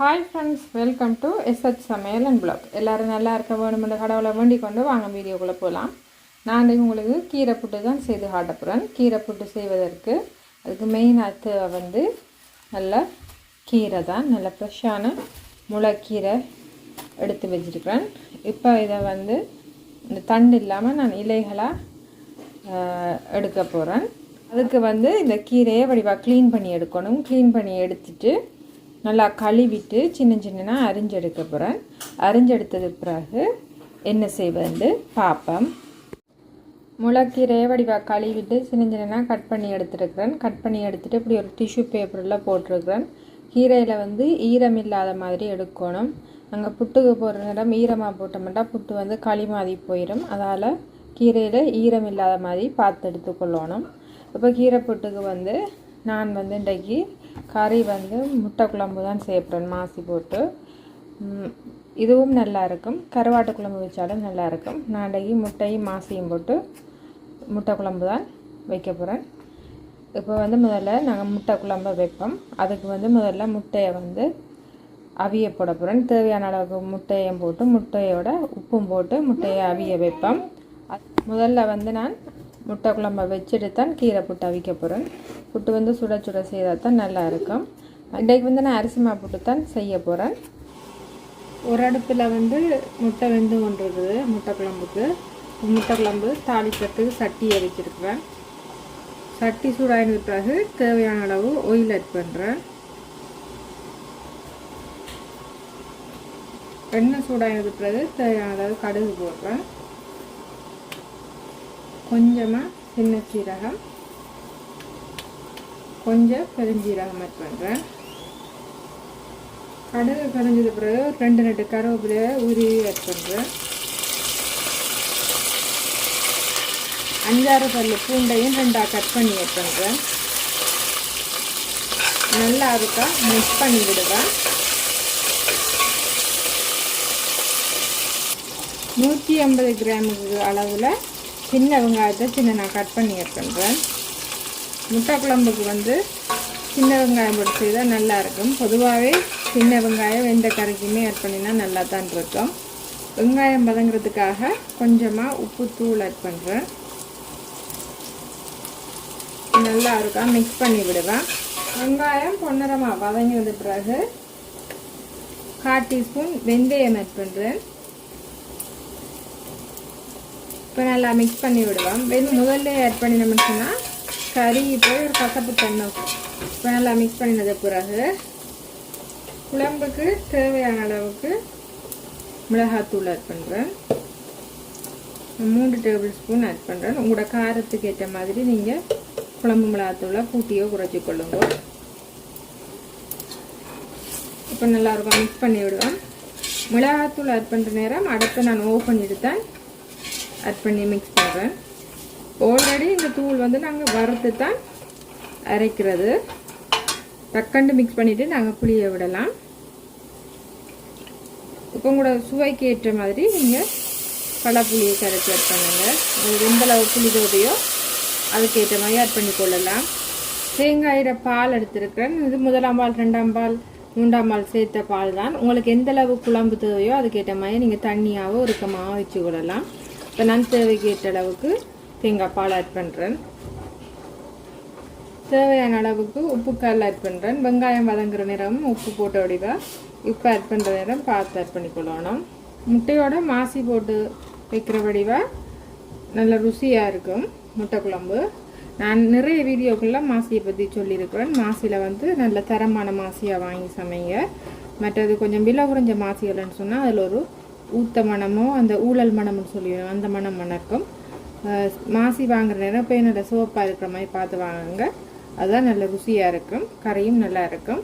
Hi friends welcome to SH சமையல் and blog எல்லோரும் நல்லா இருக்க வேணுமென்ற கடவுளை வேண்டிக் கொண்டு வாங்க வீடியோக்குள்ளே போகலாம் நான் உங்களுக்கு கீரை புட்டு தான் செய்து காட்ட போகிறேன் கீரை புட்டு செய்வதற்கு அதுக்கு மெயின் தேவை வந்து நல்ல கீரை தான். நல்ல ஃப்ரெஷ்ஷான முளைக்கீரை எடுத்து வச்சுருக்கிறேன். இப்போ இதை வந்து இந்த தண்டு இல்லாமல் நான் இலைகளாக எடுக்க போகிறேன் அதுக்கு வந்து இந்த கீரையை வடிவாக க்ளீன் பண்ணி எடுக்கணும். க்ளீன் பண்ணி எடுத்துட்டு நல்லா கழுவிட்டு சின்ன சின்னனாக அரிஞ்செடுக்க போகிறேன் அரிஞ்செடுத்தது பிறகு என்ன செய்வது? பார்ப்போம் முளைக்கீரையை வடிவாக கழுவிட்டு சின்ன சின்னனாக கட் பண்ணி எடுத்துருக்குறேன். கட் பண்ணி எடுத்துகிட்டு இப்படி ஒரு டிஷ்யூ பேப்பரில் போட்டிருக்கிறேன். கீரையில் வந்து ஈரம் இல்லாத மாதிரி எடுக்கணும். அங்கே புட்டுக்கு போடுற நேரம் ஈரமாக போட்டோம்னா புட்டு வந்து களி மாதிரி போயிடும் அதால் கீரையில் ஈரம் இல்லாத மாதிரி பார்த்து எடுத்துக்கொள்ளணும். இப்போ கீரை புட்டுக்கு வந்து நான் வந்து இன்றைக்கு கறி வந்து முட்டை குழம்பு தான் செய்யப்படுறேன் மாசி போட்டு. இதுவும் நல்லா இருக்கும். கருவாட்டு குழம்பு வச்சாலும் நல்லா இருக்கும். நான் இன்றைக்கு முட்டையும் மாசியும் போட்டு முட்டை குழம்பு தான் வைக்க போகிறேன் இப்போ வந்து முதல்ல நாங்கள் முட்டை குழம்பு வைப்போம். அதுக்கு வந்து முதல்ல முட்டையை வந்து அவிய போட போகிறேன் தேவையான அளவுக்கு முட்டையும் போட்டு முட்டையோட உப்பும் போட்டு முட்டையை அவிய வைப்போம். முதல்ல வந்து நான் முட்டை குழம்ப வச்சுட்டு தான் கீரை புட்டு அவிக்க போகிறேன் புட்டு வந்து சுட சுட செய்தால் தான் நல்லாயிருக்கும் இன்றைக்கு வந்து நான் அரிசி மாவு புட்டு தான் செய்ய போகிறேன் ஒரு அடுப்பில் வந்து முட்டை வெந்து கொண்டிருக்குது முட்டை குழம்புக்கு. முட்டை குழம்பு தாளிக்கிறதுக்கு சட்டி அரைச்சிருக்கிறேன் சட்டி சூடாயின பிறகு தேவையான அளவு ஆயில் ஆட் பண்ணுறேன் எண்ணெய் சூடாயினது பிறகு தேவையான அளவு கடுகு போடுறேன். கொஞ்சமாக சின்ன சீரகம். கொஞ்சம் பெருஞ்சீரகம் ஆட் பண்ணுறேன் கடுகு கடைஞ்சது பிறகு ரெண்டு ரெண்டு கருவேப்பிலையை உருவி ஆட் பண்ணுறேன் அஞ்சாறு பல்லு பூண்டையும் ரெண்டாக கட் பண்ணி ஆட் பண்ணுறேன் நல்லா இருக்கா மிக்ஸ் பண்ணி விடுவேன். நூற்றி ஐம்பது கிராமுக்கு அளவில் சின்ன வெங்காயத்தை சின்ன நான் கட் பண்ணி ஆட் பண்ணுறேன் முட்டை குழம்புக்கு வந்து சின்ன வெங்காயம் பொடிச்சு தான் நல்லாயிருக்கும் பொதுவாகவே சின்ன வெங்காயம் எந்த கறிக்குமே ஆட் பண்ணினா நல்லா தான் இருக்கும். வெங்காயம் பதங்கிறதுக்காக கொஞ்சமாக உப்பு தூள் ஆட் பண்ணுறேன் நல்லா இருக்கா? மிக்ஸ் பண்ணி விடுவேன். வெங்காயம் பொன்னரமாக வதங்கினது பிறகு கால் டீஸ்பூன் வெந்தயம் ஆட் பண்ணுறேன் இப்போ நல்லா மிக்ஸ் பண்ணி விடுவோம் வெந்து முதல்ல ஆட் பண்ணினோம்னு சொன்னால் கறி போய் ஒரு கசப்பு தண்ணி இப்போ நல்லா மிக்ஸ் பண்ணினது பிறகு குழம்புக்கு தேவையான அளவுக்கு மிளகாத்தூள் ஆட் பண்ணுறேன் மூன்று டேபிள் ஸ்பூன் ஆட் பண்ணுறேன் உங்களோட காரத்துக்கு ஏற்ற மாதிரி நீங்கள் குழம்பு மிளகாத்தூளை கூட்டியோ குறைச்சி கொள்ளுங்க. இப்போ நல்லாயிருக்கும் மிக்ஸ் பண்ணி விடுவேன் மிளகாத்தூள் ஆட் பண்ணுற நேரம் அடுத்து நான் ஓப்பன் எடுத்தேன் ஆட் பண்ணி மிக்ஸ் பண்ணுறேன் ஆல்ரெடி இந்த தூள் வந்து நாங்கள் வறுத்து தான் அரைக்கிறது. டக்கண்டு மிக்ஸ் பண்ணிவிட்டு நாங்கள் புளிய விடலாம். இப்போ உங்களோட சுவைக்கு ஏற்ற மாதிரி நீங்கள் பழப்புளியை கரைச்சி ஆட் பண்ணுங்கள் உங்களுக்கு எந்த அளவு புளி தேவையோ அதுக்கேற்ற மாதிரி ஆட் பண்ணி கொள்ளலாம். தேங்காயிட பால் எடுத்திருக்கிறேன். இது முதலாம் பால் ரெண்டாம் பால் மூன்றாம் பால் சேர்த்த பால் தான். உங்களுக்கு எந்த அளவு குழம்பு தேவையோ அதுக்கேற்ற மாதிரி நீங்கள் தண்ணியாகவோ இறுக்கமாக வச்சு கொள்ளலாம் இப்போ நான் தேவைக்கு ஏற்ற அளவுக்கு தேங்காய் பால் ஆட் பண்ணுறேன் தேவையான அளவுக்கு உப்பு கல் ஆட் பண்ணுறேன் வெங்காயம் வதங்குற நேரம் உப்பு போட்ட வடிவா இப்போ ஆட் பண்ணுற நேரம் பார்த்து ஆட் பண்ணிக்கொள்ளணும். முட்டையோட மாசி போட்டு வைக்கிற வடிவா நல்ல ருசியாக இருக்கும். முட்டை குழம்பு. நான் நிறைய வீடியோக்குள்ளே மாசியை பற்றி சொல்லியிருக்கிறேன். மாசியில் வந்து நல்ல தரமான மாசியாக வாங்கி சமைங்க. மற்றது கொஞ்சம் விலை குறைஞ்ச மாசிகள்னு சொன்னால் அதில் ஒரு ஊத்த மனமோ அந்த ஊழல் மனம்னு சொல்லிடுவோம். அந்த மணம் மணக்கும் மாசி வாங்குற நேரம் போய் என்னோட சோப்பாக இருக்கிற மாதிரி பார்த்து வாங்குங்க. அதுதான் நல்ல ருசியாக இருக்கும். கறியும் நல்லா இருக்கும்.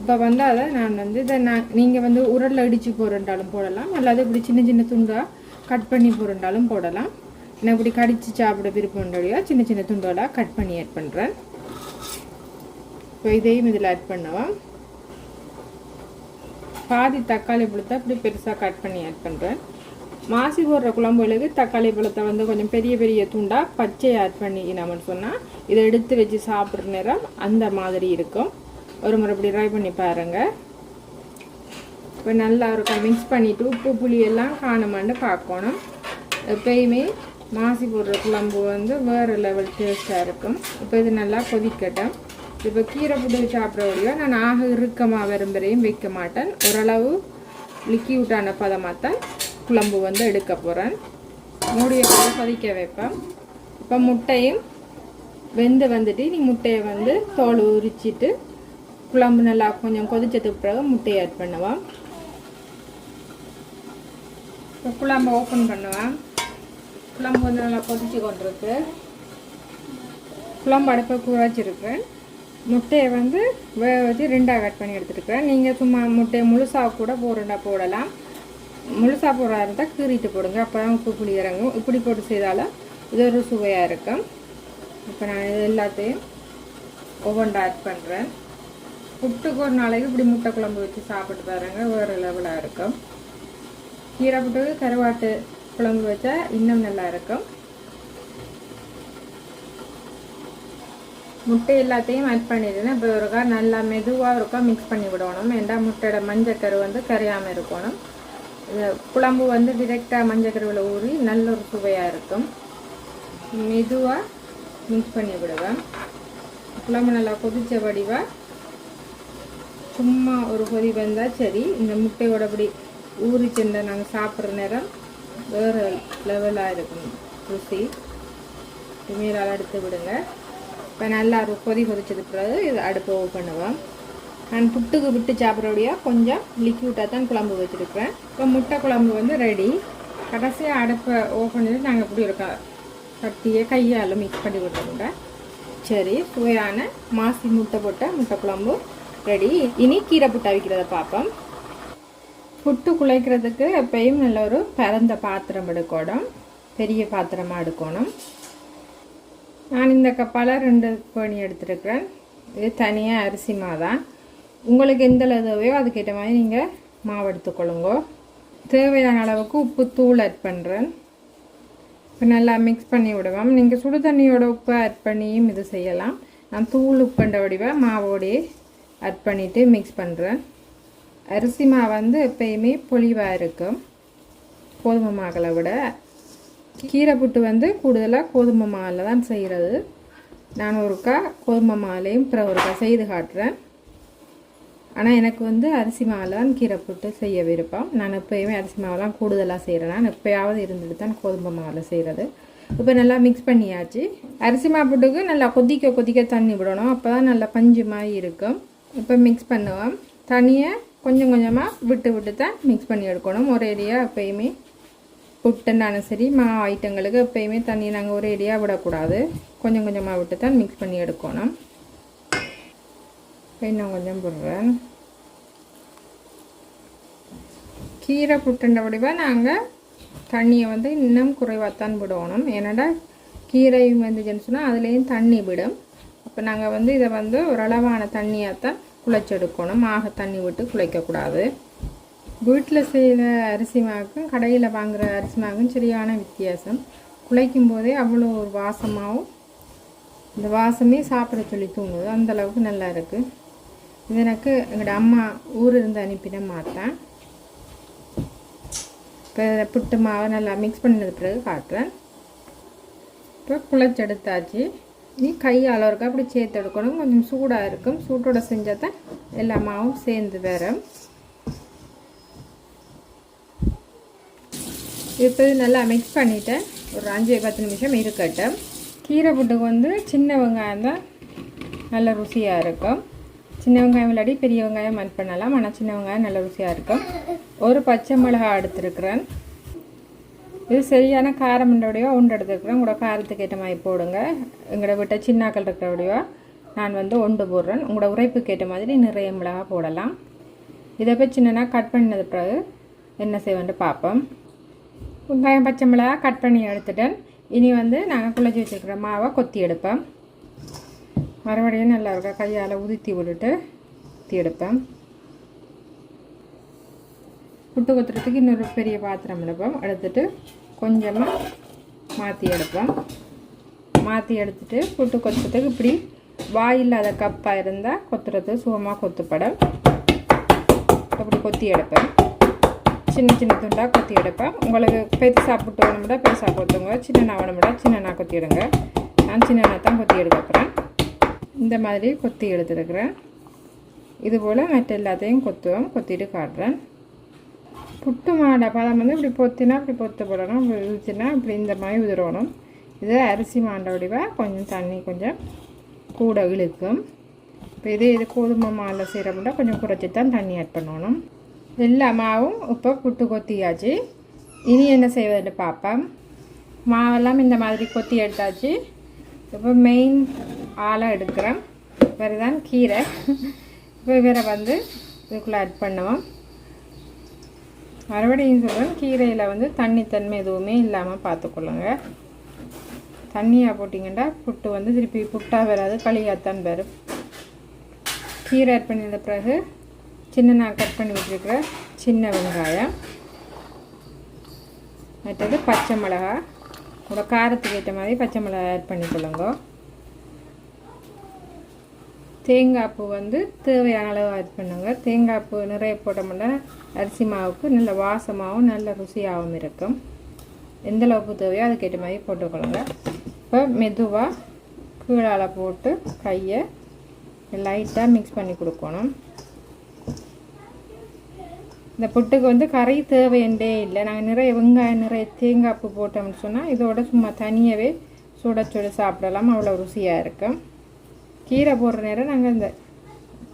இப்போ வந்து அதை நான் வந்து இதை நான் நீங்கள் வந்து உரலில் இடித்து போடுறாலும் போடலாம். அல்லது இப்படி சின்ன சின்ன துண்டாக கட் பண்ணி போடுறாலும் போடலாம். நான் இப்படி கடித்து சாப்பிட விருப்பம்ன்றதையோ சின்ன சின்ன துண்டோடாக கட் பண்ணி ஆட் பண்ணுறேன் இப்போ இதையும் இதில் ஆட் பண்ணுவோம் பாதி தக்காளி பழத்தை அப்படி பெருசாக கட் பண்ணி ஆட் பண்ணுறேன் மாசி போடுற குழம்புகளுக்கு தக்காளி பழத்தை வந்து கொஞ்சம் பெரிய பெரிய துண்டாக பச்சை ஆட் பண்ணிக்கினோம்னு சொன்னால் இதை எடுத்து வச்சு சாப்பிட்ற நேரம் அந்த மாதிரி இருக்கும். ஒரு முறை இப்படி ட்ரை பண்ணி பாருங்கள் இப்போ நல்லா இருக்கும். மிக்ஸ் பண்ணிவிட்டு உப்பு புளி எல்லாம் காணுமான்னு பார்க்கணும். எப்பயுமே மாசி போடுற குழம்பு வந்து வேறு லெவல் டேஸ்ட்டாக இருக்கும். இப்போ இது நல்லா கொதிக்கட்டும். இப்போ கீரை புட்டு சாப்பிட்றபடியோ நான் ஆக இறுக்கமாக விரும்புறையும் வைக்க மாட்டேன். ஓரளவு லிக்யூட்டான பதமாக தான் குழம்பு வந்து எடுக்க போகிறேன் மூடியை கூட கொதிக்க வைப்பேன். இப்போ முட்டையும் வெந்து வந்துட்டு நீ முட்டையை வந்து தோல் உரிச்சிட்டு குழம்பு நல்லா கொஞ்சம் கொதிச்சதுக்கு பிறகு முட்டையை ஆட் பண்ணுவேன். இப்போ குழம்பு ஓப்பன் பண்ணுவேன். குழம்பு வந்து நல்லா கொதிச்சு கொண்டிருக்கு. குழம்பு அடுப்பை குறைச்சிருக்கேன் முட்டையை வந்து வேக வச்சு ரெண்டாக கட் பண்ணி எடுத்துருக்கேன் நீங்கள் சும்மா முட்டையை முழுசாக கூட போரண்டா போடலாம். முழுசாக போடுறா இருந்தால் கீறிட்டு போடுங்க. அப்போ தான் உப்பு புளி இறங்கும். இப்படி போட்டு செய்தாலும் இது ஒரு சுவையாக இருக்கும். இப்போ நான் இது எல்லாத்தையும் ஒவ்வொன்றா ஆட் பண்ணுறேன் புட்டுக்கு ஒரு நாளைக்கு இப்படி முட்டை குழம்பு வச்சு சாப்பிட்டு பாருங்க. வேறு லெவலாக இருக்கும். கீரை புட்டுக்கு கருவாட்டு குழம்பு வச்சா இன்னும் நல்லா இருக்கும். முட்டை எல்லாத்தையும் ஆட் பண்ணிடுறேன். இப்போ ஒருக்கா நல்லா மெதுவாக இருக்கா மிக்ஸ் பண்ணி விடணும். ஏண்டா முட்டையோட மஞ்சக்கரு வந்து கரையாமல் இருக்கணும். குழம்பு வந்து டிரெக்டாக மஞ்சக்கருவில் ஊறி நல்ல ஒரு சுவையாக இருக்கும். மெதுவாக மிக்ஸ் பண்ணி விடுவேன் குழம்பு நல்லா கொதித்த வடிவாக சும்மா ஒரு கொதி வந்தால் சரி. இந்த முட்டையோட அப்படி ஊறி சென்ற நாங்கள் சாப்பிட்ற நேரம் வேறு லெவலாக இருக்கும். ருசி. மீறால் எடுத்து விடுங்க. இப்போ நல்லா கொதி கொதிச்சது பிறகு இது அடுப்பு ஓப்பன் பண்ணுவேன் நான் புட்டுக்கு விட்டு சாப்பிட்றபடியா கொஞ்சம் லிக்யூட்டாக தான் குழம்பு வச்சுருக்கிறேன். இப்போ முட்டை குழம்பு வந்து ரெடி கடைசியாக அடுப்பை ஓப்பன் பண்ணி நாங்கள் இப்படி இருக்கா கட்டியை கையால் மிக்ஸ் பண்ணி விட்டுருங்க சரி சுவையான மாசி முட்டை போட்ட முட்டை குழம்பு ரெடி இனி கீரை புட்டை அவிக்கிறத பார்ப்போம். புட்டு குழைக்கிறதுக்கு எப்பயும் நல்ல ஒரு பரந்த பாத்திரம் எடுக்கணும். பெரிய பாத்திரமாக எடுக்கணும். நான் இந்த கப்பால் ரெண்டு பேணி எடுத்துருக்கிறேன். இது தனியாக அரிசி மாதான் தான் உங்களுக்கு எந்த தேவையோ அதுக்கேற்ற மாதிரி நீங்கள் மாவு எடுத்துக்கொள்ளுங்க. தேவையான அளவுக்கு உப்பு தூள் ஆட் பண்ணுறேன் இப்போ நல்லா மிக்ஸ் பண்ணி விடுவோம் நீங்கள் சுடு தண்ணியோட உப்பு ஆட் பண்ணியும் இது செய்யலாம். நான் தூள் உப்புண்ட வடிவாக மாவோடையே ஆட் பண்ணிவிட்டு மிக்ஸ் பண்ணுறேன் அரிசி மாவு வந்து எப்பயுமே பொலிவாக இருக்கும். கோதுமை மாக்களை விட. கீரை புட்டு வந்து கூடுதலாக கோதுமை மாவில் தான் செய்கிறது நான் ஒருக்கா கோதுமை மாலையும் பிற ஒருக்கா செய்து காட்டுறேன். ஆனால் எனக்கு வந்து அரிசி மாவில் தான் கீரை புட்டு செய்ய விருப்பம். நான் எப்போயுமே அரிசி மாவெலாம் கூடுதலாக செய்கிறேன் நான் எப்போயாவது இருந்துட்டு தான் கோதுமை மாவில் செய்கிறது இப்போ நல்லா மிக்ஸ் பண்ணியாச்சு. அரிசி மாவு புட்டுக்கு நல்லா கொதிக்க கொதிக்க தண்ணி விடணும். அப்போ தான் நல்லா பஞ்சு மாதிரி இருக்கும். இப்போ மிக்ஸ் பண்ணுவோம். தண்ணியை கொஞ்சம் கொஞ்சமாக விட்டு விட்டு தான் மிக்ஸ் பண்ணி எடுக்கணும். ஒரேடியாக எப்போயுமே புட்டுனாலும் சரி மா ஐட்டங்களுக்கு எப்போயுமே தண்ணி நாங்கள் ஒரேடியாக விடக்கூடாது. கொஞ்சம் கொஞ்சமாக விட்டு தான் மிக்ஸ் பண்ணி எடுக்கணும். இன்னும் கொஞ்சம் போடுறேன். கீரை புட்டுன்ற வடிவாக நாங்கள் தண்ணியை வந்து இன்னும் குறைவாகத்தான் விடணும். ஏன்னாடா கீரை வந்துச்சுன்னு சொன்னால் அதுலேயும் தண்ணி விடும். அப்போ நாங்கள் வந்து இதை வந்து ஓரளவான தண்ணியாக தான் குழைச்செடுக்கணும். மாக தண்ணி விட்டு குழைக்கக்கூடாது. வீட்டில் செய்கிற அரிசி மாவுக்கும் கடையில் வாங்குகிற அரிசி மாவுக்கும் சரியான வித்தியாசம். குழைக்கும் போதே அவ்வளோ ஒரு வாசமாகவும் இந்த வாசமே சாப்பிட சொல்லி தூங்குது. அந்தளவுக்கு நல்லா இருக்குது இது எனக்கு எங்களோட அம்மா ஊர் இருந்து அனுப்பின மாற்றேன் இப்போ புட்டு மாவை நல்லா மிக்ஸ் பண்ணது பிறகு காட்டுறேன் இப்போ குழைச்செடுத்தாச்சு நீ கையால் இருக்கா அப்படி சேர்த்து எடுக்கணும் கொஞ்சம் சூடாக இருக்கும் சூட்டோட செஞ்சால் தான் எல்லா மாவும் சேர்ந்து வரும் இப்போ நல்லா மிக்ஸ் பண்ணிவிட்டேன் ஒரு அஞ்சு பத்து நிமிஷம் இருக்கட்டும் கீரை புட்டுக்கு வந்து சின்ன வெங்காயம் தான் நல்ல ருசியாக இருக்கும் சின்ன வெங்காயம் இல்லாட்டி பெரிய வெங்காயம் ஆட் பண்ணலாம். ஆனால் சின்ன வெங்காயம் நல்ல ருசியாக இருக்கும். ஒரு பச்சை மிளகா எடுத்துருக்குறேன். இது சரியான காரம் உண்டோடையோ ஒன்று எடுத்துருக்குறேன். உங்களோட காரத்துக்கு ஏற்ற மாதிரி போடுங்க. எங்களோட விட்ட சின்னாக்கள் இருக்கிறவுடையோ நான் வந்து ஒன்று போடுறேன். உங்களோட உரைப்புக்கு ஏற்ற மாதிரி நிறைய மிளகா போடலாம். இதை போய் சின்னனா கட் பண்ணது பிறகு என்ன செய்வேன்ட்டு பார்ப்போம். வெங்காயம் பச்சை மிளகா கட் பண்ணி எடுத்துட்டேன். இனி வந்து நாங்கள் குழஞ்சி வச்சுருக்கிற மாவை கொத்தி எடுப்பேன் மறுபடியும் நல்லா இருக்கா? கையால் உதித்தி விட்டுட்டு ஊற்றி எடுப்பேன். புட்டு கொத்துறதுக்கு இன்னொரு பெரிய பாத்திரம் எடுப்போம் எடுத்துட்டு கொஞ்சமாக மாற்றி எடுப்போம் மாற்றி எடுத்துட்டு புட்டு கொத்துறதுக்கு இப்படி வாயில்லாத கப்பாக இருந்தால் கொத்துறது சுகமாக கொத்துப்படும். அப்படி கொத்தி எடுப்பேன். சின்ன சின்ன துண்டாக கொத்தி எடுப்பேன். உங்களுக்கு பெருசாக புட்டு வேணும்னா பெருசாக கொத்துங்க. சின்ன வேணும்னா சின்னண்ணா கொத்தி எடுங்க. நான் சின்ன தான் கொத்தி எடுக்கிறேன் இந்த மாதிரி கொத்தி எடுத்துருக்குறேன். இதுபோல் மற்ற எல்லாத்தையும் கொத்துவோம் கொத்திட்டு காட்டுறேன். புட்டு மாடை பதம் வந்து இப்படி பொத்தினா இப்படி பொத்து போடணும் இப்படி உதிச்சுனா இப்படி இந்த மாதிரி உதிரணும். இது அரிசி மாண்டை வடிவாக கொஞ்சம் தண்ணி கொஞ்சம் கூட இழுக்கும். இப்போ இதே இது கோதுமை மாவில் செய்கிறோம்னா கொஞ்சம் குறைச்சி தான் தண்ணி ஆட் பண்ணணும். எல்லா மாவும் இப்போ புட்டு கொத்தியாச்சு. இனி என்ன செய்வதுன்னு பார்ப்பேன் மாவெல்லாம் இந்த மாதிரி கொத்தி எடுத்தாச்சு. இப்போ மெயின் ஆளை எடுக்கிறேன். வேறு தான் கீரை. இப்போ வேறு வந்து இதுக்குள்ளே ஆட் பண்ணுவோம் மறுபடியும் சொல்கிறேன் கீரையில் வந்து தண்ணி தன்மை எதுவுமே இல்லாமல் பார்த்துக்கொள்ளுங்க. தண்ணியாக போட்டிங்கன்னா புட்டு வந்து திருப்பி புட்டாக வராது களியாகத்தான் வரும். கீரை ஆட் பண்ணின பிறகு சின்ன நான் கட் பண்ணி வச்சுருக்கிற சின்ன வெங்காயம். மற்றது பச்சை மிளகாய். உங்களோட காரத்துக்கு ஏற்ற மாதிரி பச்சை மிளகா ஆட் பண்ணிக்கொள்ளுங்க தேங்காய் பூ வந்து தேவையான அளவு ஆட் பண்ணுங்க. தேங்காய் பூ நிறைய போட்டோம்னா அரிசி மாவுக்கு நல்ல வாசமாகவும் நல்ல ருசியாகவும் இருக்கும். எந்த அளவுக்கு தேவையோ அதுக்கேற்ற மாதிரி போட்டுக்கொள்ளுங்க. இப்போ மெதுவாக கீழால் போட்டு கையை லைட்டாக மிக்ஸ் பண்ணி கொடுக்கணும். இந்த புட்டுக்கு வந்து கறி தேவையண்டே இல்லை. நாங்கள் நிறைய வெங்காயம் நிறைய தேங்காய் பூ போட்டோம்னு சொன்னால் இதோட சும்மா தனியாகவே சுட சுட சாப்பிடலாம். அவ்வளோ ருசியாக இருக்கும். கீரை போடுற நேரம் நாங்கள் இந்த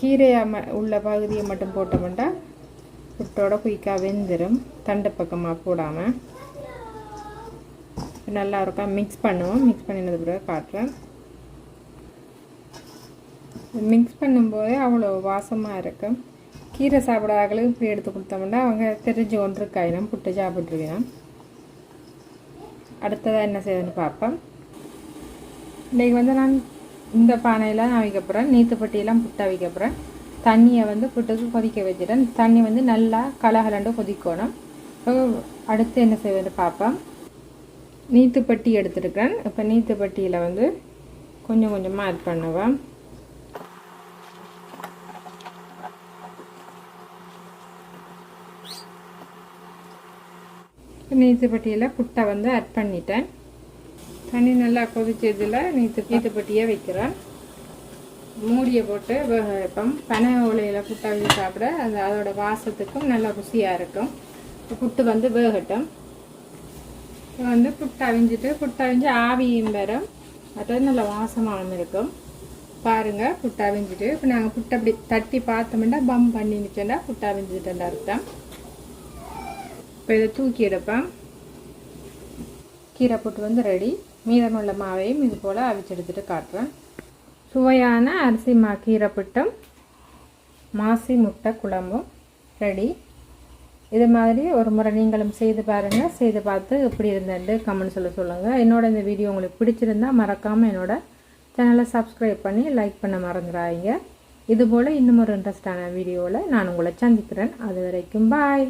கீரையாக ம உள்ள பகுதியை மட்டும் போட்டோம்னா புட்டோட குயிக்காக வெந்துடும் தண்டு பக்கமாக போடாமல் நல்லா இருக்கும். மிக்ஸ் பண்ணுவோம். மிக்ஸ் பண்ணினது பிறகு காட்டுறேன். மிக்ஸ் பண்ணும்போதே அவ்வளோ வாசமாக இருக்கும். கீரை சாப்பிடாதவங்களுக்கு இப்படி எடுத்து கொடுத்தோம்னா அவங்க தெரிஞ்சு கொண்டிருக்காயினம் புட்டு சாப்பிட்ருக்கணும் அடுத்ததாக என்ன செய்யணும்னு பார்ப்பேன் இன்றைக்கி வந்து நான் இந்த பானையில் நான் வைக்க போகிறேன் நீத்துப்பட்டியெல்லாம் புட்டை வைக்க போகிறேன் தண்ணியை வந்து புட்டுக்கு கொதிக்க வச்சுட்டேன் தண்ணி வந்து நல்லா கலகலண்டு கொதிக்கணும். இப்போ அடுத்து என்ன செய்வது பார்ப்பேன் நீத்துப்பட்டி எடுத்துருக்கிறேன். இப்போ நீத்துப்பட்டியில் வந்து கொஞ்சம் கொஞ்சமாக ஆட் பண்ணுவேன் நீத்துப்பட்டியில் புட்டை வந்து ஆட் பண்ணிட்டேன். தண்ணி நல்லா கொதிச்சதில் நீத்து நீத்துப்பட்டியை வைக்கிறேன். மூடியை போட்டு வேக வைப்போம். பனை ஓலையில் புட்டை வச்சு சாப்பிட அது அதோட வாசத்துக்கும் நல்லா ருசியாக இருக்கும். புட்டு வந்து வேகட்டும். வந்து புட்டு அவிஞ்சிட்டு புட்டு அவிஞ்சு ஆவியும் வரும் அது நல்ல வாசமாகவும் இருக்கும். பாருங்கள் புட்டு அவிஞ்சிட்டு. இப்போ நாங்கள் புட்டை அப்படி தட்டி பார்த்தோம்னா பம் பண்ணி நிற்கண்டா புட்டு அவிஞ்சிட்டுன்ற அர்த்தம். இப்போ இதை தூக்கி எடுப்பேன். கீரை போட்டு வந்து ரெடி மீதமுள்ள மாவையும் இது போல் அவிச்சு எடுத்துகிட்டு காட்டுறேன். சுவையான அரிசி மா கீரை புட்டம் மாசி முட்டை குழம்பும் ரெடி இது மாதிரி ஒரு முறை நீங்களும் செய்து பாருங்கள் செய்து பார்த்து எப்படி இருந்தது கமெண்ட் சொல்ல சொல்லுங்கள் என்னோட இந்த வீடியோ உங்களுக்கு பிடிச்சிருந்தா மறக்காமல் என்னோட சேனலை சப்ஸ்கிரைப் பண்ணி லைக் பண்ண மறந்துடாதீங்க. இதுபோல் இன்னும் ஒரு இன்ட்ரெஸ்டான வீடியோவில் நான் உங்களை சந்திக்கிறேன். அது வரைக்கும் பாய்